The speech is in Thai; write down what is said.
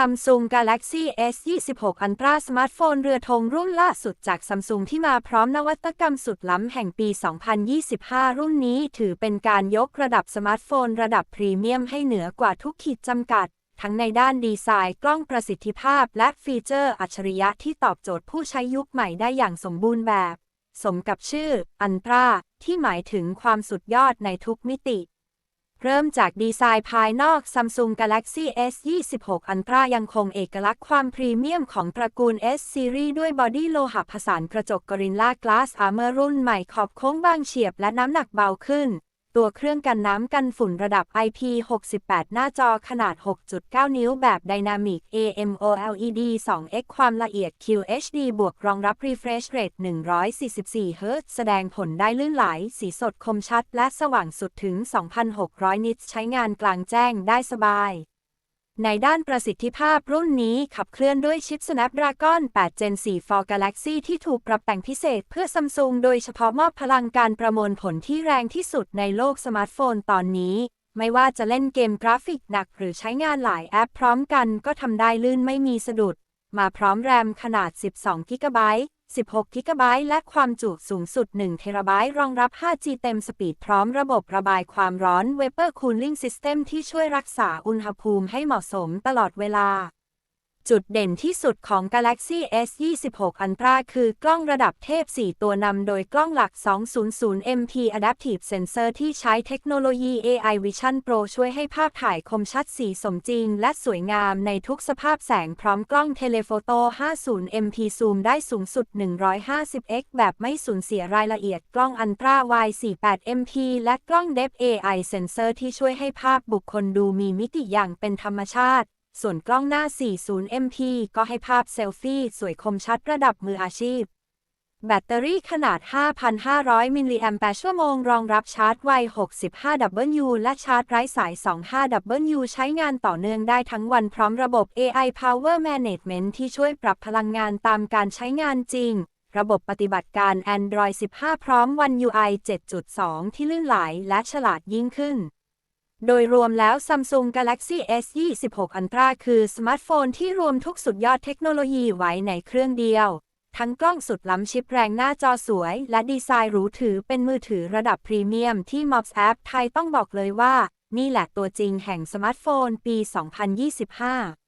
Samsung Galaxy S26 Ultra สมาร์ทโฟนเรือธงรุ่นล่าสุดจาก Samsung ที่มาพร้อมนวัตกรรมสุดล้ำแห่งปี 2025 รุ่นนี้ถือเป็นการยกระดับสมาร์ทโฟนระดับพรีเมียมให้เหนือกว่าทุกขีดจำกัด ทั้งในด้านดีไซน์กล้องประสิทธิภาพและฟีเจอร์อัจฉริยะที่ตอบโจทย์ผู้ใช้ยุคใหม่ได้อย่างสมบูรณ์แบบ สมกับชื่อ Ultra ที่หมายถึงความสุดยอดในทุกมิติ เริ่มจากดีไซน์ภายนอก Samsung Galaxy S26 Ultra ยังคงเอกลักษณ์ความพรีเมียมของตระกูล S Series ด้วยบอดี้โลหะผสานกระจก Gorilla Glass Armor รุ่นใหม่ขอบโค้งบางเฉียบและน้ำหนักเบาขึ้น ตัวเครื่องกันน้ำกันฝุ่นระดับ IP68 หน้าจอขนาด 6.9 นิ้วแบบ Dynamic AMOLED 2x ความละเอียด QHD บวกรองรับ Refresh Rate 144 Hz แสดงผลได้ลื่นไหล สีสดคมชัดและสว่างสุดถึง 2,600 นิตใช้งานกลางแจ้งได้สบาย ในด้านประสิทธิภาพรุ่นนี้ขับเคลื่อนด้วยชิป Snapdragon 8 Gen 4 for Galaxy ที่ถูกปรับแต่งพิเศษเพื่อซัมซุงโดยเฉพาะมอบพลังการประมวลผลที่แรงที่สุดในโลกสมาร์ทโฟนตอนนี้ ไม่ว่าจะเล่นเกมกราฟิกหนักหรือใช้งานหลายแอปพร้อมกันก็ทำได้ลื่นไม่มีสะดุด มาพร้อมแรมขนาด 12 g b 16 g b และความจุสูงสุด1 t b รองรับ 5G เต็มสปีดพร้อมระบบระบายความร้อน Vapor Cooling System ที่ช่วยรักษาอุณหภูมิให้เหมาะสมตลอดเวลา จุดเด่นที่สุดของ Galaxy S26 Ultra คือกล้องระดับเทพ 4 ตัวนำโดยกล้องหลัก 200 MP Adaptive Sensor ที่ใช้เทคโนโลยี AI Vision Pro ช่วยให้ภาพถ่ายคมชัดสีสมจริง และสวยงามในทุกสภาพแสงพร้อมกล้องเทเลโฟโต้ 50 MP ซูมได้สูงสุด 150x แบบไม่สูญเสียรายละเอียดกล้อง Ultra Wide 48 MP และกล้อง Depth AI Sensor ที่ช่วยให้ภาพบุคคลดูมีมิติอย่างเป็นธรรมชาติ ส่วนกล้องหน้า 40 MP ก็ให้ภาพเซลฟี่สวยคมชัดระดับมืออาชีพ แบตเตอรี่ขนาด 5,500 มิลลิแอมแปร์ชั่วโมง รองรับชาร์จไว 65W และชาร์จไร้สาย 25W ใช้งานต่อเนื่องได้ทั้งวันพร้อมระบบ AI Power Management ที่ช่วยปรับพลังงานตามการใช้งานจริง ระบบปฏิบัติการ Android 15 พร้อม One UI 7.2 ที่ลื่นไหลและฉลาดยิ่งขึ้น โดยรวมแล้ว Samsung Galaxy S26 Ultra คือสมาร์ทโฟนที่รวมทุกสุดยอดเทคโนโลยีไว้ในเครื่องเดียว ทั้งกล้องสุดล้ำชิปแรงหน้าจอสวย และดีไซน์หรูถือเป็นมือถือระดับพรีเมียมที่ Mobs App ไทยต้องบอกเลยว่า นี่แหละตัวจริงแห่งสมาร์ทโฟนปี 2025